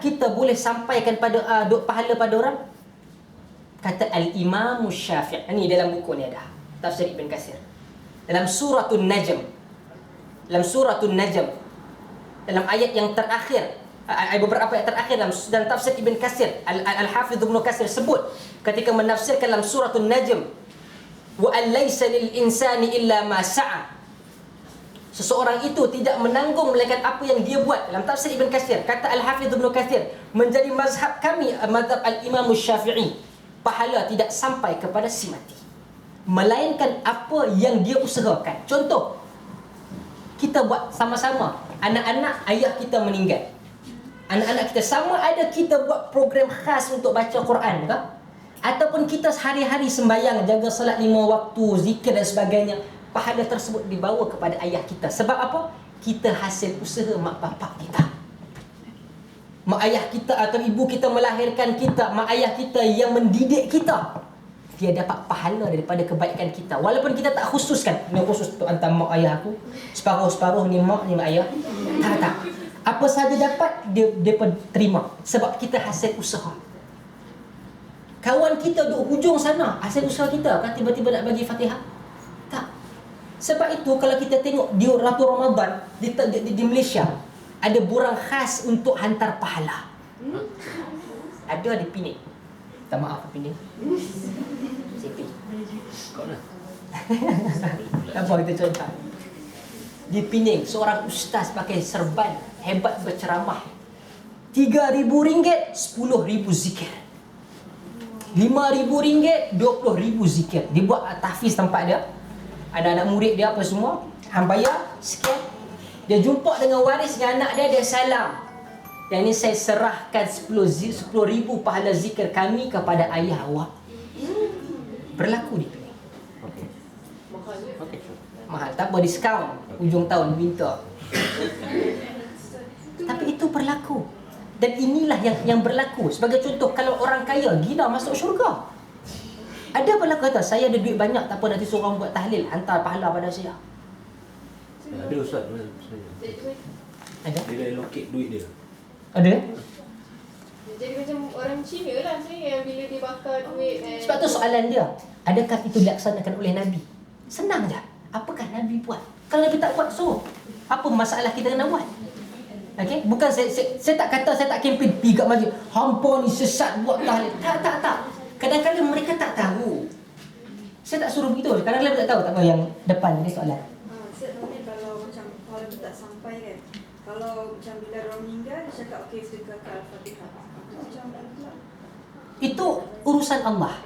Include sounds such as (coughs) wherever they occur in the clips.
kita boleh sampaikan pada uh, duk pahala pada orang? Kata Al-Imam Syafi'i. Ini dalam buku ni ada. Tafsir Ibn Kasir. Dalam suratul Najm. Dalam suratul Najm. Dalam ayat yang terakhir. Uh, beberapa ayat terakhir dalam, dalam tafsir Ibn Kasir. Al-Hafidh Ibn Kasir sebut. Ketika menafsirkan dalam suratul Najm. Wa an laysa lil insani illa ma sa'a. Seseorang itu tidak menanggung melainkan apa yang dia buat. Dalam tafsir Ibn Katsir kata Al-Hafidh Ibn Katsir menjadi mazhab kami mazhab Al-Imam Syafi'i pahala tidak sampai kepada si mati. Melainkan apa yang dia usahakan. Contoh kita buat sama-sama. Anak-anak ayah kita meninggal. Anak-anak kita sama ada kita buat program khas untuk baca Quran ke ataupun kita sehari-hari sembahyang jaga salat lima waktu zikir dan sebagainya pahala tersebut dibawa kepada ayah kita. Sebab apa? Kita hasil usaha mak bapak kita. Mak ayah kita atau ibu kita melahirkan kita, mak ayah kita yang mendidik kita. Dia dapat pahala daripada kebaikan kita. Walaupun kita tak khususkan. Ini khusus untuk antara mak ayah aku. Separuh-separuh ni mak, ni mak ayah. Tak, tak. Apa saja dapat, dia, dia terima. Sebab kita hasil usaha. Kawan kita duduk hujung sana, hasil usaha kita. Kan tiba-tiba nak bagi fatihah. Sebab itu kalau kita tengok di Ratu Ramadan di, di, di, di Malaysia ada borang khas untuk hantar pahala. Hmm? Ada di Pening. Tak maaf Pening. Sipi. Kau nak? Apa kita cerita? Di Pening seorang ustaz pakai serban hebat berceramah. RM3,000, RM10,000 zikir. RM5,000, RM20,000 zikir. Dia buat tahfiz tempat dia anak-anak murid dia apa semua hang bayar sekian. Dia jumpa dengan waris dengan anak dia dia salam. Yang ini saya serahkan 10 10 ribu pahala zikir kami kepada ayah awak. Berlaku di sini okey. Okey. Mahal. Tak apa diskaun. Hujung tahun minta. Tapi itu berlaku. Dan inilah yang yang berlaku. Sebagai contoh kalau orang kaya gila masuk syurga ada pula kata saya ada duit banyak tak apa nanti seorang buat tahlil hantar pahala pada saya. Ada ustaz saya. Ada? Dia allocate duit dia. Ada? Jadi macam orang Cina lah saya bila dia bakar duit eh. Sebab tu soalan dia, adakah itu dilaksanakan oleh Nabi? Senang je. Apakah Nabi buat? Kalau Nabi tak buat, so apa masalah kita kena buat? Okay? Bukan saya, saya, saya tak kata saya tak kempen pergi kat masjid. Hampa ni sesat buat tahlil. Tak, tak, tak. Kadang-kadang mereka tak tahu. Saya tak suruh begitu. Kadang-kadang mereka tak tahu. Tak tahu yang depan ni soalan. Ah, saya tahu ni kalau macam kalau tak sampai kan. Kalau macam bila orang meninggal, dia cakap okey sedekah ke Al-Fatihah. Macam Itu urusan Allah.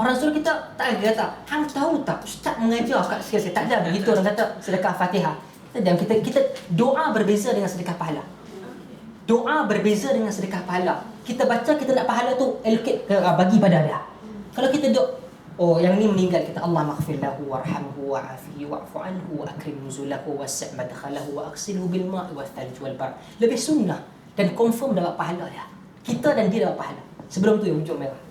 Orang suruh kita tak ada kata, hang tahu tak ustaz mengajar kat saya tak ada (laughs) begitu orang kata sedekah Fatihah. Dan kita kita doa berbeza dengan sedekah pahala. Doa berbeza dengan sedekah pahala. Kita baca kita nak pahala tu allocate uh, bagi pada dia. Kalau kita duk oh yang ni meninggal kita Allah maghfir lahu warhamhu wa'afihi wa'fu anhu wa akrim nuzulahu wasi' madkhalahu wa aghsilhu bil ma'i wa thalj wal bar. Lebih sunnah dan confirm dapat pahala dia. Kita dan dia dapat pahala. Sebelum tu yang hujung merah.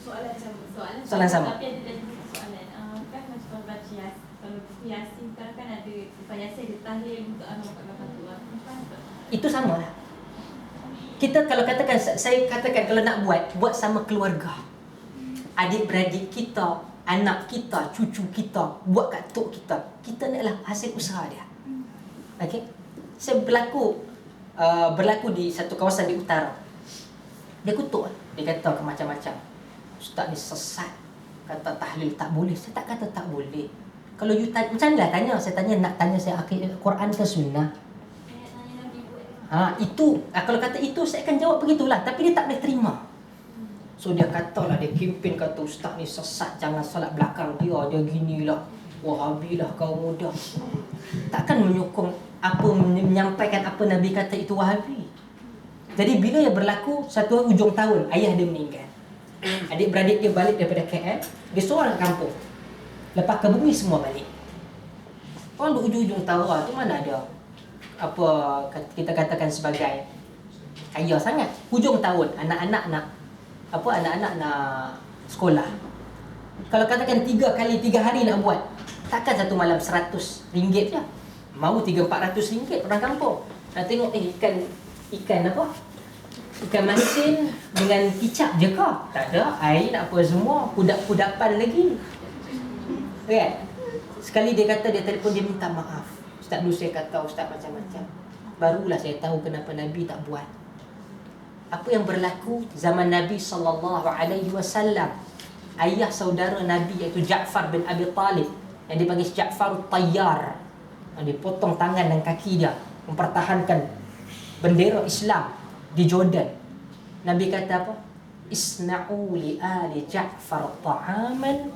Soalan sama. Soalan, soalan sama. Tapi ada lagi soalan. Uh, kan macam baca yasin. Kalau yasin kan, kan ada yasin dia tahlil untuk anak bapak itu sama lah. Kita kalau katakan, saya katakan kalau nak buat, buat sama keluarga. Adik-beradik kita, anak kita, cucu kita, buat kat tok kita. Kita naklah hasil usaha dia. Okay? Saya berlaku, uh, berlaku di satu kawasan di utara. Dia kutuk. Dia kata ke macam-macam. Ustaz ni sesat. Kata tahlil tak boleh. Saya tak kata tak boleh. Kalau you tanya, macam mana lah tanya? Saya tanya nak tanya saya Quran ke sunnah? Ha, itu, ha, kalau kata itu saya akan jawab begitulah. Tapi dia tak boleh terima. So dia katalah, dia kempen kata ustaz ni sesat, jangan salat belakang dia, dia ginilah. Wahabilah kau muda. Takkan menyokong apa, menyampaikan apa Nabi kata itu wahabi. Jadi bila yang berlaku, satu hujung tahun, ayah dia meninggal. Adik-beradik dia balik daripada KL, dia seorang kampung. Lepas ke bumi semua balik. Orang di hujung-hujung tahun tu mana ada apa kita katakan sebagai kaya sangat hujung tahun anak-anak nak apa anak-anak nak sekolah kalau katakan tiga kali tiga hari nak buat takkan satu malam seratus ringgit je mau tiga empat ratus ringgit orang kampung nak tengok eh ikan Ikan apa? Ikan masin dengan kicap je ke? Tak ada. Air nak apa semua. Kudak-kudapan lagi. Kan? Sekali dia kata dia telefon dia minta maaf. Ustaz saya kata ustaz macam-macam. Barulah saya tahu kenapa Nabi tak buat. Apa yang berlaku zaman Nabi wasallam. Ayah saudara Nabi iaitu Ja'far bin Abi Talib yang dipanggil Ja'far Tayyar. Dia potong tangan dan kaki dia mempertahankan bendera Islam di Jordan. Nabi kata apa? Isna'u li ali Ja'far ta'aman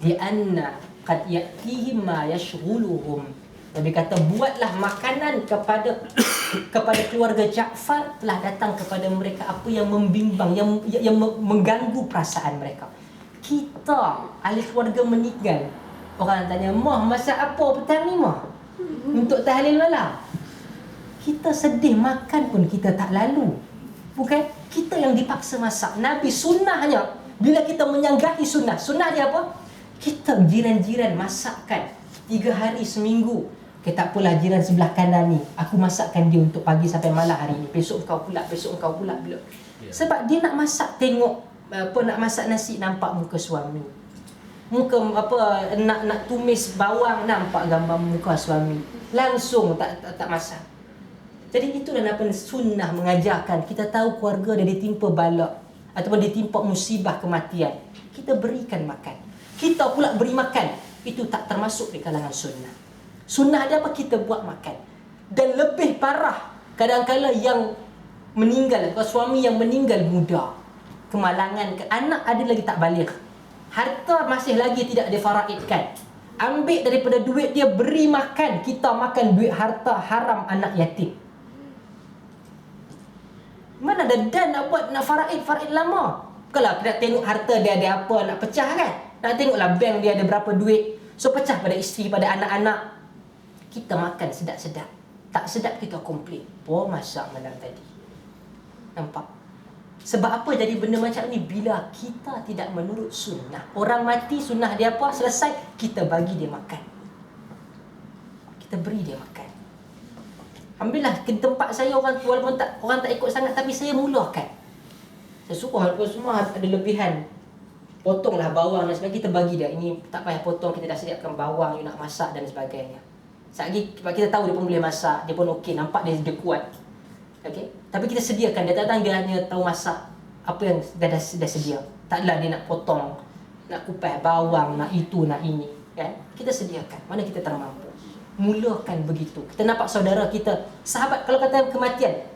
lianna qad ya'tihim ma yashghuluhum. Nabi kata buatlah makanan kepada (coughs) kepada keluarga Ja'far telah datang kepada mereka apa yang membimbang yang yang mengganggu perasaan mereka. Kita ahli keluarga meninggal. Orang tanya, "Mah masak apa petang ni, Mah?" Untuk tahlil malam. Kita sedih makan pun kita tak lalu. Bukan? Kita yang dipaksa masak. Nabi sunnahnya bila kita menyanggahi sunnah. Sunnah dia apa? Kita jiran-jiran masakkan tiga hari seminggu. Okay, tak apalah jiran sebelah kanan ni. Aku masakkan dia untuk pagi sampai malam hari ni. Besok kau pula, besok kau pula. Bila. Ya. Sebab dia nak masak tengok apa nak masak nasi nampak muka suami. Muka apa nak nak tumis bawang nampak gambar muka suami. Langsung tak tak, tak masak. Jadi itulah apa sunnah mengajarkan kita tahu keluarga dia ditimpa bala ataupun ditimpa musibah kematian. Kita berikan makan. Kita pula beri makan. Itu tak termasuk di kalangan sunnah. Sunnah dia apa? Kita buat makan. Dan lebih parah kadang-kala yang meninggal atau suami yang meninggal muda. Kemalangan ke anak ada lagi tak balik. Harta masih lagi tidak difaraidkan. Ambil daripada duit dia beri makan. Kita makan duit harta haram anak yatim. Mana ada dan nak buat nak faraid faraid lama. Kalau kita tengok harta dia ada apa nak pecah kan. Nak tengoklah bank dia ada berapa duit. So pecah pada isteri pada anak-anak. Kita makan sedap-sedap. Tak sedap kita komplain. Oh masak malam tadi. Nampak? Sebab apa jadi benda macam ni? Bila kita tidak menurut sunnah. Orang mati sunnah dia apa? Selesai, kita bagi dia makan. Kita beri dia makan. Alhamdulillah ke tempat saya orang tu walaupun tak orang tak ikut sangat tapi saya mulakan. Saya suruh walaupun semua ada lebihan. Potonglah bawang dan sebagainya kita bagi dia. Ini tak payah potong kita dah sediakan bawang you nak masak dan sebagainya. Lagi sebab kita tahu dia pun boleh masak, dia pun okey, nampak dia, dia kuat. Okey. Tapi kita sediakan dia datang dia hanya tahu masak apa yang dah dah, dah sedia. Taklah dia nak potong, nak kupas bawang, nak itu, nak ini, kan? Kita sediakan. Mana kita termampu mulakan begitu. Kita nampak saudara kita, sahabat kalau kata kematian,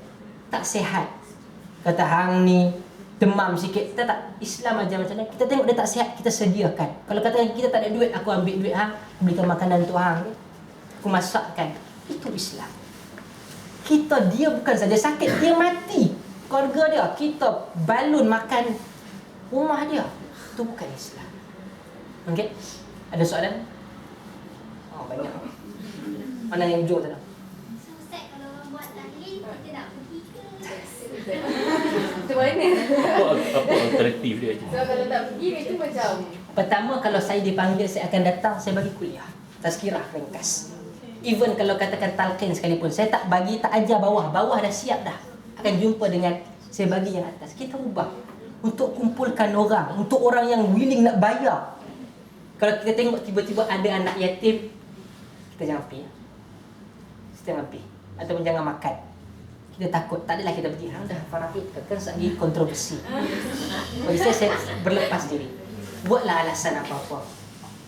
tak sehat. Kata hang ni demam sikit, kita tak Islam aja macam ni. Kita tengok dia tak sihat, kita sediakan. Kalau kata kita tak ada duit, aku ambil duit hang, belikan makanan untuk hang. Aku masakkan. Itu Islam. Kita dia bukan saja sakit, dia mati. Keluarga dia, kita balun makan rumah dia. Itu bukan Islam. Okey? Ada soalan? Oh, banyak. Mana yang hujung? Macam mana? Apa, apa alternatif dia? So kalau tak pergi itu macam Pertama kalau saya dipanggil saya akan datang saya bagi kuliah. Tazkirah ringkas. Even kalau katakan talqin sekalipun saya tak bagi tak ajar bawah. Bawah dah siap dah. Akan jumpa dengan saya bagi yang atas. Kita ubah untuk kumpulkan orang, untuk orang yang willing nak bayar. Kalau kita tengok tiba-tiba ada anak yatim, kita jangan pergi. Kita jangan pergi. Ataupun jangan makan. Kita takut. Tak adalah kita pergi. Hang dah faraid. Kan lagi kontroversi. Bagi saya, saya berlepas diri. Buatlah alasan apa-apa.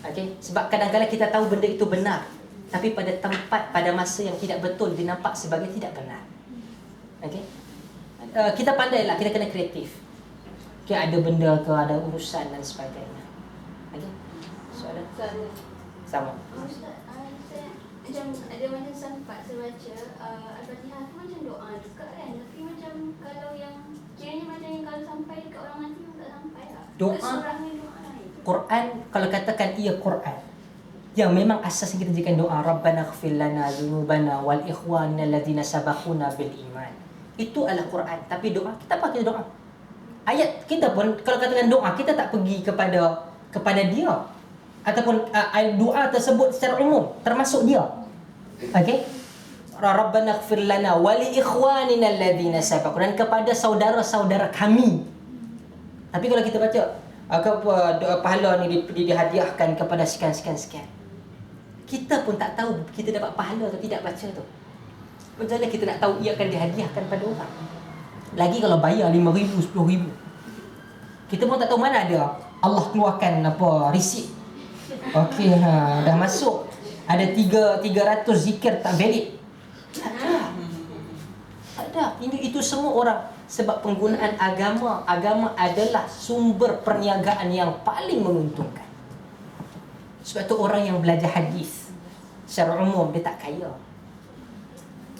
Okay? Sebab kadang-kadang kita tahu benda itu benar. Tapi pada tempat, pada masa yang tidak betul, dia nampak sebagai tidak benar. Okay? Uh, kita pandailah, kita kena kreatif. Okay, ada benda ke, ada urusan dan sebagainya. Okay? Soalan? Sama. Oh, Ustaz, saya macam ada macam sempat saya baca uh, Al-Fatihah tu macam doa juga kan tapi macam kalau yang kiranya macam yang kalau sampai dekat orang mati pun tak sampai lah Doa? Doa Quran kalau katakan ia Quran yang memang asas kita jadikan doa Rabbana ighfir lana dzunubana wal ikhwana alladziina sabaquna bil iman. Itu adalah Quran tapi doa kita pakai doa. Ayat kita pun kalau katakan doa kita tak pergi kepada kepada dia ataupun uh, doa tersebut secara umum termasuk dia. Okey? Rabbana ighfir lana wa li ikhwanina alladhina sabaquna kepada saudara-saudara kami. Tapi kalau kita baca apa doa pahala ni di- di- dihadiahkan kepada sekian sekian sekian. Kita pun tak tahu kita dapat pahala atau tidak baca tu. Macam mana kita nak tahu ia akan dihadiahkan pada orang? Lagi kalau bayar RM5,000, RM10,000. Kita pun tak tahu mana ada Allah keluarkan apa risik. Okey, ha, dah masuk. Ada tiga, 300 zikir tak valid. Tak ada. Tak ada. Ini itu semua orang sebab penggunaan agama. Agama adalah sumber perniagaan yang paling menguntungkan. Sebab tu orang yang belajar hadis secara umum dia tak kaya.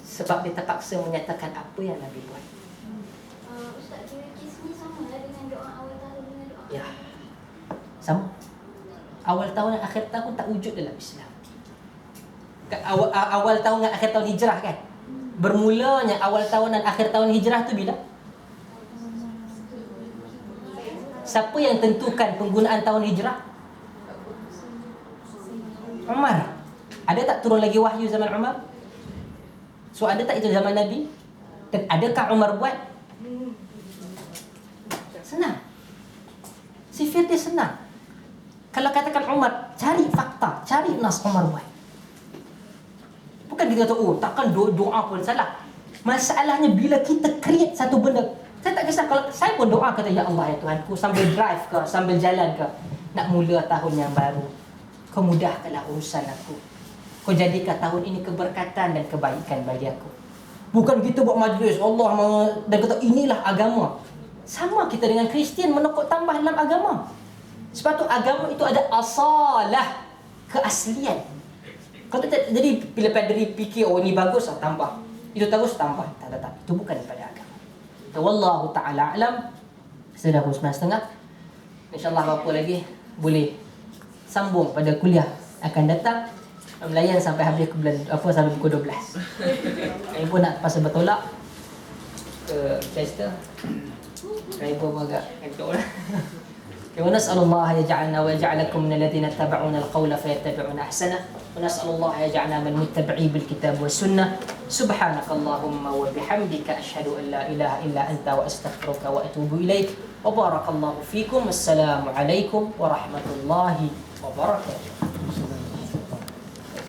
Sebab dia terpaksa menyatakan apa yang Nabi buat. Uh, Ustaz, kira kes ni sama lah dengan doa awal tahun dengan doa Ya. Sama. Awal tahun dan akhir tahun tak wujud dalam Islam. Awal, awal tahun dan akhir tahun hijrah kan? Bermulanya awal tahun dan akhir tahun hijrah tu bila? Siapa yang tentukan penggunaan tahun hijrah? Umar. Ada tak turun lagi wahyu zaman Umar? So ada tak itu zaman Nabi? Dan adakah Umar buat? Senang. Sifir dia senang. Kalau katakan Umar, cari fakta, cari nas Umar buat. Bukan kita kata, oh takkan doa, doa pun salah. Masalahnya bila kita create satu benda, saya tak kisah kalau saya pun doa kata ya Allah ya Tuhanku sambil drive ke, sambil jalan ke, nak mula tahun yang baru. Kau mudahkanlah urusan aku. Kau jadikan tahun ini keberkatan dan kebaikan bagi aku. Bukan kita buat majlis Allah dan kata inilah agama. Sama kita dengan Kristian menokok tambah dalam agama. Sebab tu agama itu ada asalah keaslian. Kalau tak, jadi bila padri fikir oh ini bagus ah tambah. Itu bagus tambah. Tak tak tak. Itu bukan daripada agama. So, wallahu taala alam. Sudah pukul 9.30. InsyaAllah apa lagi boleh sambung pada kuliah akan datang melayan sampai habis ke bulan apa sampai pukul 12. Saya pun nak pasal bertolak ke Chester. Saya pun agak kantor lah. ونسأل الله يجعلنا ويجعلكم من الذين يتبعون القول فيتبعون أحسنه ونسأل الله يجعلنا من متبعي بالكتاب والسنة سبحانك اللهم وبحمدك أشهد أن لا إله إلا أنت وأستغفرك وأتوب إليك وبارك الله فيكم السلام عليكم ورحمة الله وبركاته